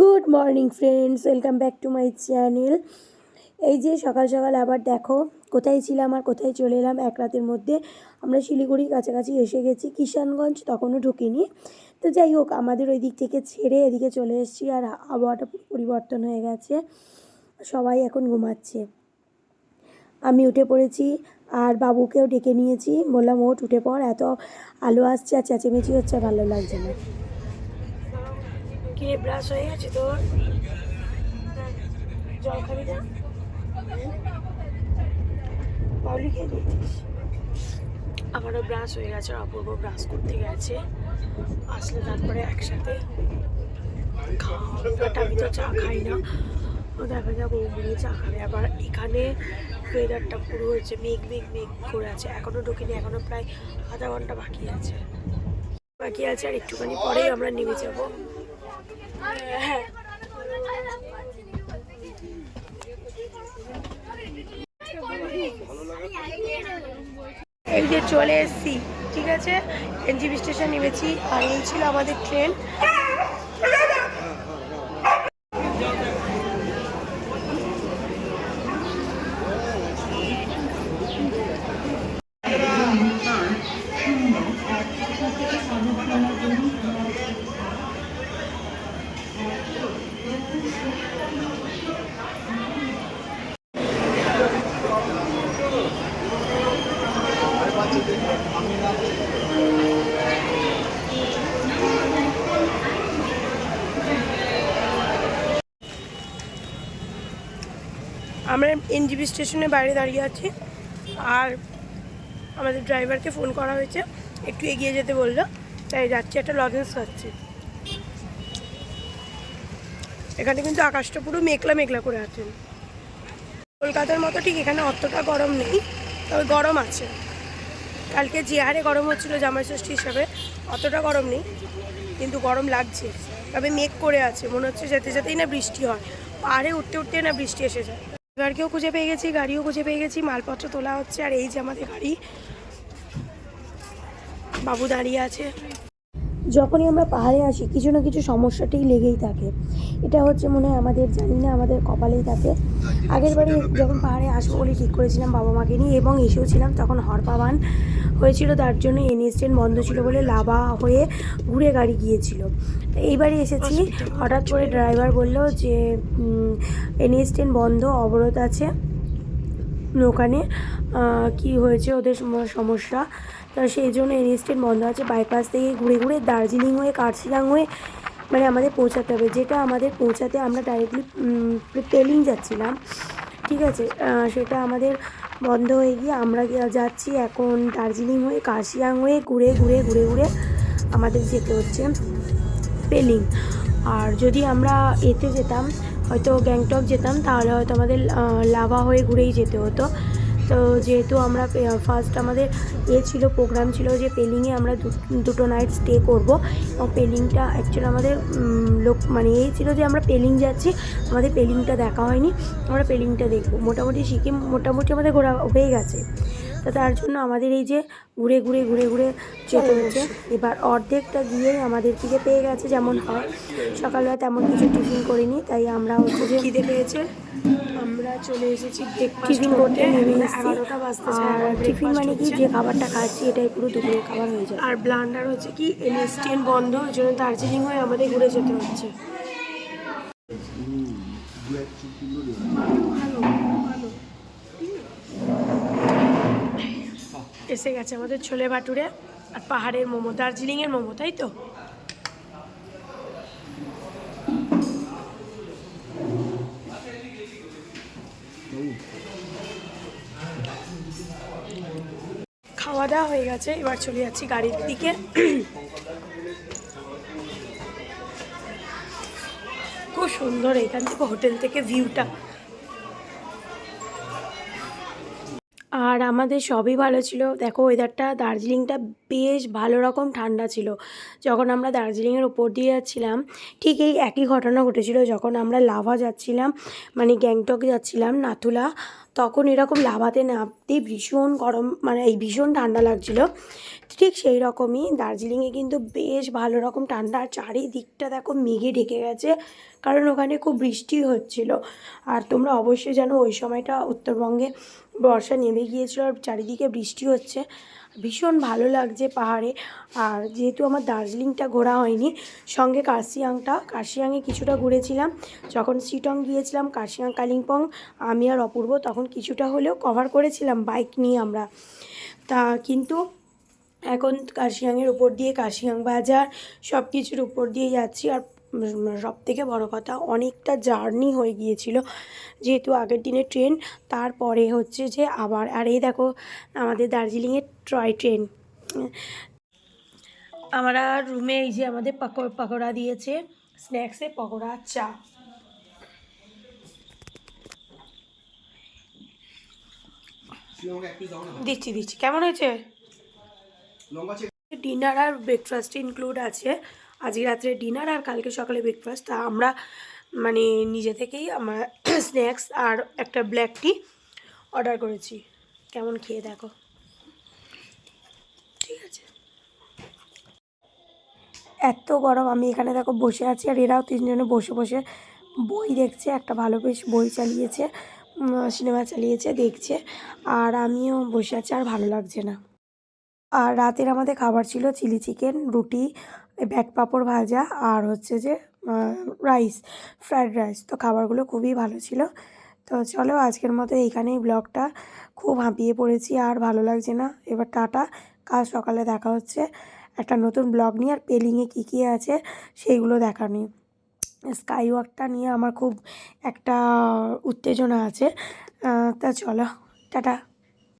Good morning friends welcome back to my channel এই যে সকাল সকাল আবার দেখো, কোথায় ছিলাম আর কোথায় চলে এলাম? এক রাতের মধ্যে আমরা শিলিগুড়ির কাছাকাছি এসে গেছি, কিষানগঞ্জ, তখনও ঢুকিনি। তো যাই হোক, আমাদের ওই দিক থেকে ছেড়ে এদিকে চলে এসেছি আর আবহাওয়াটা পুরো পরিবর্তন হয়ে গেছে। সবাই এখন ঘুমাচ্ছে। আমি উঠে পড়েছি আর বাবুকেও ডেকে নিয়েছি। বললাম, ওঠ, উঠে পড়, এত আলো আসছে আর চেঁচেমেচি হচ্ছে, ভালো লাগছে না। কে ব্রাশ হয়ে গেছে তোর? জল খাবি না বাউলি খেয়ে দিয়েছিস? আমারও ব্রাশ হয়ে গেছে, অপূর্ব ব্রাশ করতে গেছে। আসলে তারপরে একসাথে খাওয়া আমি তো চা খাই না। দেখা যাক ও মনে চা খাবে। আবার এখানে ওয়েদারটা পুরো হয়েছে মেঘ মেঘ মেঘ করে আছে। এখনও ঢুকিনি এখনও প্রায় আধা ঘণ্টা বাকি আছে। বাকি আছে আর একটুখানি পরেই আমরা নেমে যাব। এই যে চলে এসছি ঠিক আছে? এনজিবি স্টেশন নেমেছি আর এই ছিল আমাদের ট্রেন। আমরা এনজিবি স্টেশনের বাইরে দাঁড়িয়ে আছি আর আমাদের ড্রাইভারকে ফোন করা হয়েছে। একটু এগিয়ে যেতে বলল, তাই যাচ্ছি, একটা লজেন্স খাচ্ছি এখানে কিন্তু আকাশটা পুরো মেঘলা মেঘলা করে আছেন কলকাতার মতো ঠিক এখানে অতটা গরম নেই, তবে গরম আছে। কালকে যে হারে গরম হচ্ছিল জামাই ষষ্ঠী হিসাবে, অতটা গরম নেই, কিন্তু গরম লাগছে। তবে মেঘ করে আছে, মনে হচ্ছে যেতে যেতেই না বৃষ্টি হয়। পাহাড়ে উঠতে উঠতে না বৃষ্টি এসে যায়। ড্রাইভারকেও খুঁজে পেয়ে গেছি, গাড়িও খুঁজে পেয়ে গেছি, মালপত্র তোলা হচ্ছে, আর এই যে আমাদের গাড়ি, বাবু দাঁড়িয়ে আছে। যখনই আমরা পাহাড়ে আসি কিছু না কিছু সমস্যাটি লেগেই থাকে। এটা হচ্ছে মনে হয় আমাদের জানি না আমাদের কপালেই থাকে। আগের বারে যখন পাহাড়ে আসব বলে ঠিক করেছিলাম বাবা মাকে নিয়ে এবং এসেও ছিলাম তখন হরপাবান হয়েছিল তার জন্য এনএস ট্রেন বন্ধ ছিল বলে লাভা হয়ে ঘুরে গাড়ি গিয়েছিল। এইবারে এসেছি হঠাৎ করে ড্রাইভার বলল যে এনএস ট্রেন বন্ধ অবরোধ আছে। ওখানে কি হয়েছে ওদের সমস্যা। তা সেই জন্য এনএস ট্রেন বন্ধ আছে। বাইপাস থেকে ঘুরে ঘুরে দার্জিলিং হয়ে কার্শিয়াং হয়ে মানে আমাদের পৌঁছাতে হবে। যেটা আমাদের পৌঁছাতে আমরা ডাইরেক্টলি পেলিং যাচ্ছিলাম। ঠিক আছে? সেটা আমাদের বন্ধ হয়ে গিয়ে আমরা যাচ্ছি এখন দার্জিলিং হয়ে কার্শিয়াং হয়ে, ঘুরে ঘুরে ঘুরে ঘুরে আমাদের যেতে হচ্ছে পেলিং আর যদি আমরা এতে যেতাম হয়তো গ্যাংটক যেতাম, তাহলে হয়তো আমাদের লাভা হয়ে ঘুরেই যেতে হতো। তো যেহেতু আমরা ফার্স্ট আমাদের এ ছিল প্রোগ্রাম ছিল যে পেলিংয়ে আমরা দুটো নাইট স্টে করব। এবং পেলিংটা অ্যাকচুয়ালি আমাদের লোক মানে এই ছিল যে আমরা পেলিং যাচ্ছি, আমাদের পেলিংটা দেখা হয়নি, আমরা পেলিংটা দেখব। মোটামুটি সিকিম, মোটামুটি আমাদের ঘোরা হয়ে গেছে। তো তার জন্য আমাদের এই যে ঘুরে ঘুরে ঘুরে ঘুরে যেতে হচ্ছে এবার অর্ধেকটা গিয়েই আমাদের দিকে পেয়ে গেছে যেমন হয়। সকালবেলা তেমন কিছু টিফিন করিনি তাই আমরা হচ্ছে যে খিদে পেয়েছে। আমরা চলে এসেছি টিফিন করতে। নেমে এগারোটা বাজতে আর টিফিন মানে কি? যে খাবারটা খাচ্ছি এটাই পুরো দুপুরের খাবার হয়ে যায় আর ব্লান্ডার হচ্ছে কি? এনএস ট্রেন বন্ধ ওই জন্য দার্জিলিং হয়ে আমাদের ঘুরে যেতে হচ্ছে। এসে গেছে আমাদের ছোলে ভাটুরে আর পাহাড়ের মোমো, দার্জিলিংয়ের মোমো, তাই তো? খাওয়া দাওয়া হয়ে গেছে, এবার চলে যাচ্ছি গাড়ির দিকে। খুব সুন্দর এখান থেকে হোটেল থেকে ভিউটা। আর আমাদের সবই ভালো ছিল। দেখো ওয়েদারটা দার্জিলিংটা বেশ ভালো রকম ঠান্ডা ছিল। যখন আমরা দার্জিলিংয়ের ওপর দিয়ে যাচ্ছিলাম, ঠিক এই একই ঘটনা ঘটেছিল। যখন আমরা লাভা যাচ্ছিলাম মানে গ্যাংটক যাচ্ছিলাম, নাথুলা, তখন এরকম লাভাতে নামতে ভীষণ গরম মানে এই ভীষণ ঠান্ডা লাগছিল। ঠিক সেই রকমই দার্জিলিংয়ে কিন্তু বেশ ভালো রকম ঠান্ডা। আর চারিদিকটা দেখো মেঘে ঢেকে গেছে, কারণ ওখানে খুব বৃষ্টি হচ্ছিল। আর তোমরা অবশ্যই জানো, ওই সময়টা উত্তরবঙ্গে বর্ষা নেমে গিয়েছিল আর চারিদিকে বৃষ্টি হচ্ছে। ভীষণ ভালো লাগছে পাহাড়ে। আর যেহেতু আমার দার্জিলিংটা ঘোরা হয়নি, সঙ্গে কার্শিয়াংটা, কার্শিয়াংয়ে কিছুটা ঘুরেছিলাম। যখন সিটং গিয়েছিলাম, কার্শিয়াং, কালিম্পং, আমি আর অপূর্ব তখন কিছুটা হলেও কভার করেছিলাম বাইক নিয়ে আমরা। তা কিন্তু এখন কার্শিয়াংয়ের উপর দিয়ে, কার্শিয়াং বাজার সব কিছুর উপর দিয়ে যাচ্ছি। আর সব থেকে বড়ো কথা অনেকটা জার্নি হয়ে গিয়েছিল। যেহেতু আগের দিনে ট্রেন তারপরে হচ্ছে যে আবার আর এই দেখো আমাদের দার্জিলিংয়ের টয় ট্রেন। আমরা রুমে এই যে আমাদের পাকো- পকোড়া দিয়েছে স্ন্যাক্সে পকোড়া চা। দিচ্ছি দিচ্ছি। কেমন হয়েছে? ডিনার আর ব্রেকফাস্ট ইনক্লুড আছে। আজকে রাত্রে ডিনার আর কালকে সকালে ব্রেকফাস্ট তা আমরা মানে নিজে থেকেই আমার স্ন্যাক্স আর একটা ব্ল্যাক টি অর্ডার করেছি। কেমন খেয়ে দেখো। ঠিক আছে। এত গরম, আমি এখানে দেখো বসে আছি আর এরাও তিনজনে বসে বসে বই দেখছে, একটা ভালো বেশ বই চালিয়েছে সিনেমা চালিয়েছে, দেখছে, আর আমিও বসে আছি আর ভালো লাগছে না। আর রাতের আমাদের খাবার ছিল চিলি চিকেন রুটি ব্যাট পাঁপড় ভাজা আর হচ্ছে যে রাইস ফ্রায়েড রাইস তো খাবারগুলো খুবই ভালো ছিল। তো চলো আজকের মতো এইখানেই ব্লগটা। খুব হাঁপিয়ে পড়েছি আর ভালো লাগছে না। এবার টাটা। কাল সকালে দেখা হচ্ছে। একটা নতুন ব্লগ নিয়ে আর পেলিংয়ে কী কী আছে সেইগুলো দেখা নিয়ে। স্কাই ওয়াকটা নিয়ে আমার খুব একটা উত্তেজনা আছে। তা চলো, টাটা।